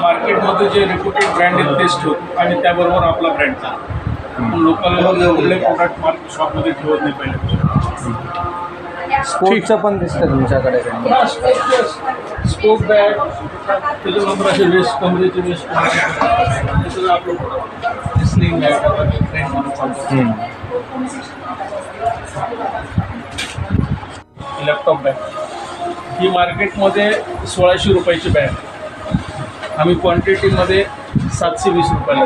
मार्केटमध्ये जे reputed brand आहेत तेच ठेवतो आणि त्याबरोबर आपला ब्रँड चालतो लोकल कुठले प्रॉडक्ट मार्केट शॉपमध्ये ठेवत नाही पहिले. स्पोर्टचं पण दिसतं तुमच्याकडे. स्पोर्ट बॅग त्याच्यानंतर असे वेस्ट कमरेचे वेस्ट सगळं आपलं स्लिंग बॅग लॅपटॉप बॅग ही मार्केटमध्ये सोळाशे रुपयाची बॅग. आम्ही क्वांटिटीमध्ये सातशे वीस रुपयाला.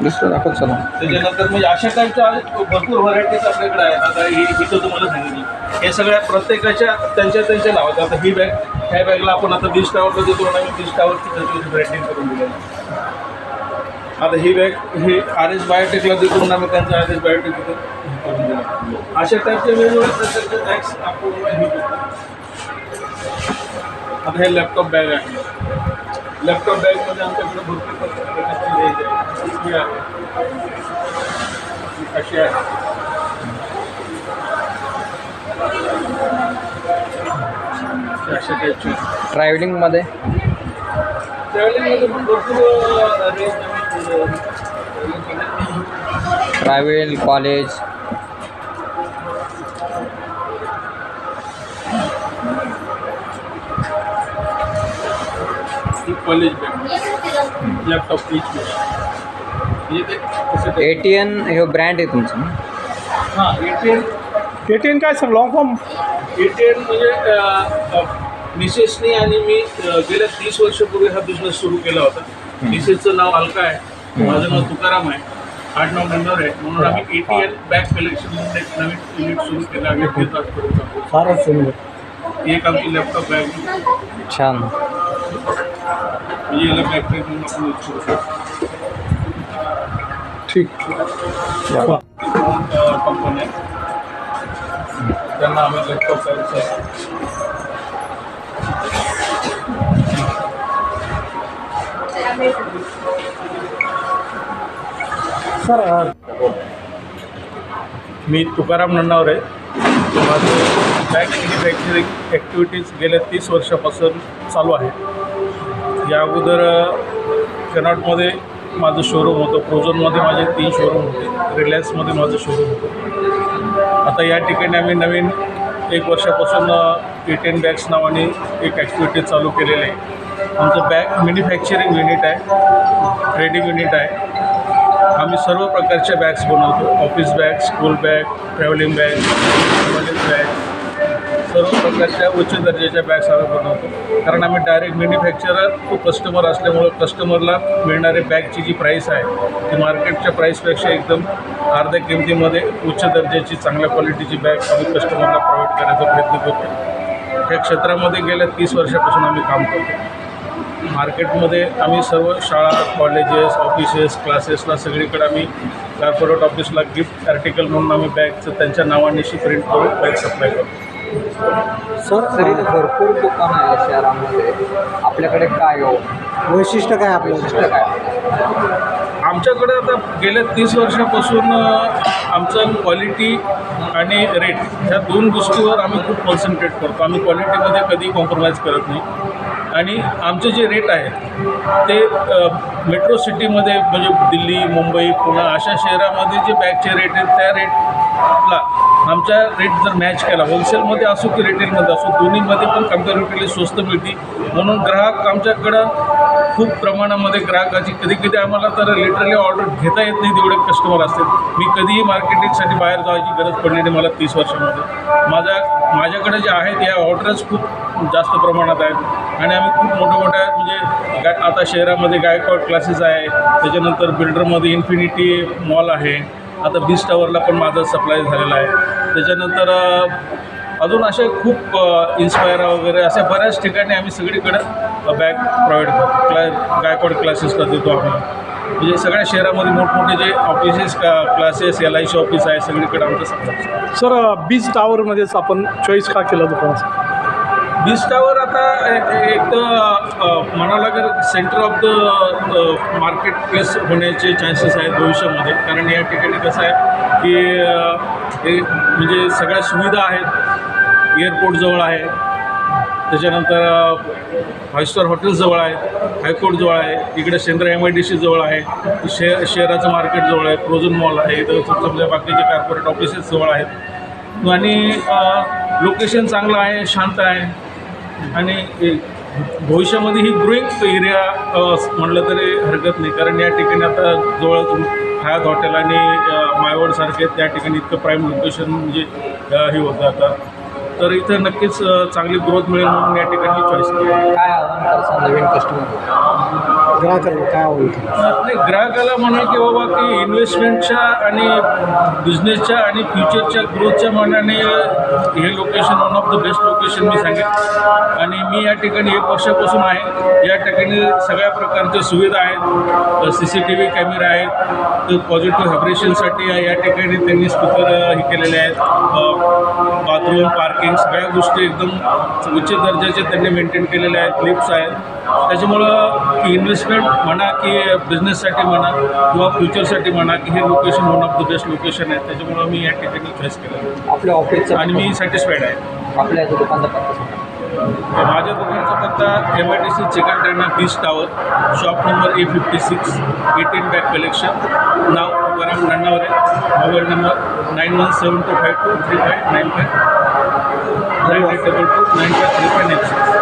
दुसरं चला. त्याच्यानंतर म्हणजे अशा टाईपच्या भरपूर व्हरायटीज आपल्याकडे आहेत. आता ही तर तुम्हाला सांगितली. हे सगळ्या प्रत्येकाच्या त्यांच्या त्यांच्या नावात आता ही बॅग ह्या बॅगला आपण आता दिश टावरला देतो आणि आम्ही दिश टावरची त्याची ब्रँडिंग करून दिलेलं आहे. आता ही बॅग ही आर एस बायोटेकला देतो म्हणून आम्ही त्यांचं आर एस बायोटेक करून दिलं अशा टाईपचे वेगवेगळ्या प्रकारचे बॅग्स आपण हे देतो. आता हे। लॅपटॉप बॅग आहे लॅपटॉप बॅगमध्ये आमच्याकडे भरपूर प्रकारची range आहे ही आहे अशी आहे अशा टाईपची ट्रॅव्हलिंगमध्ये ट्रॅव्हलिंगमध्ये पण भरपूर range travel college college bag laptop peach म्हणजे ते ए टी एन हे ब्रँड आहे तुमचं ना? हां A T N A T N काय sir long form A T N म्हणजे मिसेसनी आणि मी गेल्या तीस वर्षापूर्वी हा बिझनेस सुरू केला होता. मिसेसचं नाव अलका आहे. माझं नाव तुकाराम आहे. आठ नऊ मेंबर आहे. म्हणून आम्ही A T N bag collection म्हणून एक नवीन युनिट सुरू केलं. आम्ही. फारच सुंदर. ही एक आमची लॅपटॉप बॅग छान. म्हणजे याला बॅग पॅक म्हणून आपण यूज करू शकतो ठीक। त्यांना आम्ही लॅपटॉप करायचं सर मी तुकाराम नन्नावरे माझं बॅग मॅन्युफॅक्चरिंग ॲक्टिव्हिटीज गेल्या तीस वर्षापासून चालू आहे. या अगोदर कनॉटमध्ये माझं शोरूम होतं. प्रोझोनमध्ये माझे तीन शोरूम होते. रिलायन्समध्ये माझं शोरूम होतं. आता या ठिकाणी आम्ही नवीन एक वर्षापासून टेन बॅग्स नावाने एक ॲक्टिव्हिटी चालू केलेली आहे. आमचं बॅग मॅन्युफॅक्चरिंग युनिट आहे. ट्रेडिंग युनिट आहे. आम्ही सर्व प्रकारच्या बॅग्स बनवतो. Office bag school bag travelling bag college bag सर्व प्रकारच्या उच्च दर्जाच्या बॅग्स आम्ही बनवतो. कारण आम्ही डायरेक्ट मॅन्युफॅक्चरर तो कस्टमर असल्यामुळं कस्टमरला मिळणारी बॅगची जी प्राईस आहे ती मार्केटच्या प्राईसपेक्षा एकदम अर्ध्या किमतीमध्ये उच्च दर्जाची चांगल्या क्वालिटीची बॅग आम्ही कस्टमरला प्रोव्हाइड करण्याचा प्रयत्न करतो. त्या क्षेत्रामध्ये गेल्या तीस वर्षापासून आम्ही काम करतो. मार्केटमध्ये आम्ही सर्व शाळा कॉलेजेस ऑफिसेस क्लासेसला सगळीकडे आम्ही कॉर्पोरेट ऑफिसला गिफ्ट आर्टिकल म्हणून आम्ही बॅगचं त्यांच्या नावानिशी प्रिंट करून बॅग सप्लाय करतो. सर सर इथे भरपूर दुकान आहे शहरामध्ये. आपल्याकडे काय हो? वैशिष्ट्य काय आपलं? वैशिष्ट्य काय? आमच्याकडे आता गेल्या तीस वर्षापासून आमचं क्वालिटी आणि रेट ह्या दोन गोष्टीवर आम्ही खूप कॉन्सन्ट्रेट करतो. आम्ही क्वालिटीमध्ये कधी कॉम्प्रोमाइज करत नाही. आणि आमचे जे रेट आहेत ते मेट्रो सिटीमध्ये म्हणजे दिल्ली मुंबई पुणे अशा शहरामध्ये जे बॅगचे रेट आहेत त्या रेटला आमच्या रेट जर मॅच केला होलसेलमध्ये असो की रिटेलमध्ये असो दोन्हीमध्ये पण कम्पॅरेटिव्हली स्वस्त मिळते. म्हणून ग्राहक आमच्याकडं खूप प्रमाणामध्ये ग्राहकाची कधी कधी आम्हाला तर लिटरली ऑर्डर घेता येत नाही तेवढे कस्टमर असतात. मी कधीही मार्केटिंगसाठी बाहेर जायची गरज पडली नाही मला तीस वर्षामध्ये. माझ्या माझ्याकडे जे आहेत या ऑर्डर्स खूप जास्त प्रमाणात आहेत. आणि आम्ही खूप मोठ्या मोठ्या म्हणजे गाय आता शहरामध्ये गायकवाड क्लासेस आहे. त्याच्यानंतर बिल्डरमध्ये इन्फिनिटी मॉल आहे. आता बीच टावरला पण माझा सप्लाय झालेला आहे. त्याच्यानंतर अजून असे खूप इन्स्पायरा वगैरे अशा बऱ्याच ठिकाणी आम्ही सगळीकडं बॅग प्रोव्हाइड करतो. क्ला गायकवाड क्लासेसला देतो आम्ही. म्हणजे सगळ्या शहरामध्ये मोठमोठे जे ऑफिसेस का classes L I C office आहे सगळीकडे आमचं सर बीच टावरमध्येच आपण चॉईस का केलं दुकानाचा? बिस्टावर टावर आता एक तर म्हणावं लागेल centre of the market place होण्याचे चान्सेस आहेत भविष्यामध्ये. कारण या ठिकाणी कसं आहे की हे म्हणजे सगळ्या सुविधा आहेत. एअरपोर्टजवळ आहे. त्याच्यानंतर फाईव्ह स्टार हॉटेल्स जवळ आहेत आहे. इकडे सेंद्र एम आय डी सी जवळ आहे. शे शहराचं मार्केट जवळ आहे. फ्रोझन मॉल आहे. इथं समजा बाकीचे कॉर्पोरेट ऑफिसेस जवळ आहेत. आणि लोकेशन चांगलं आहे शांत आहे. आणि भविष्यामध्ये ही ग्रोईंग एरिया म्हणलं तरी हरकत नाही. कारण या ठिकाणी आता जवळ हयात हॉटेल आणि मायवडसारखे त्या ठिकाणी इतकं प्राईम लोकेशन म्हणजे हे होतं आता. तर इथं नक्कीच चांगली ग्रोथ मिळेल म्हणून या ठिकाणी चॉईस केली. आहे. काय आव्हान नवीन कस्टमर ग्राहकाला काय नाही ग्राहकाला म्हणा की बाबा की इन्व्हेस्टमेंटच्या आणि बिझनेसच्या आणि फ्युचरच्या ग्रोथच्या मानाने हे location one of the best location मी सांगेन. आणि मी या ठिकाणी एक वर्षापासून आहे. या ठिकाणी सगळ्या प्रकारच्या सुविधा आहेत. C C T V camera आहेत. तर पॉझिटिव्ह व्हायब्रेशनसाठी या ठिकाणी त्यांनी स्पीकर हे केलेले आहेत. बाथरूम पार्किंग सगळ्या गोष्टी एकदम उच्च दर्जाचे त्यांनी मेंटेन केलेल्या आहेत लिफ्ट्स आहेत. त्याच्यामुळं की इन्व्हेस्टमेंट म्हणा की बिझनेससाठी म्हणा किंवा फ्युचरसाठी म्हणा की हे location one of the best location आहे त्याच्यामुळं मी या ठिकाणी चॉईस केलं. आपल्या ऑफिसचा आणि मी सॅटिस्फाईड आहे. आपल्या दुकानचा पत्ता. माझ्या दुकानचा पत्ता M I D C chicken trainer beach tower shop number A fifty six eighteen bag collection now Tukaram Nannaware mobile number nine one seven two five two three five nine five nine eight double two nine five three five nine six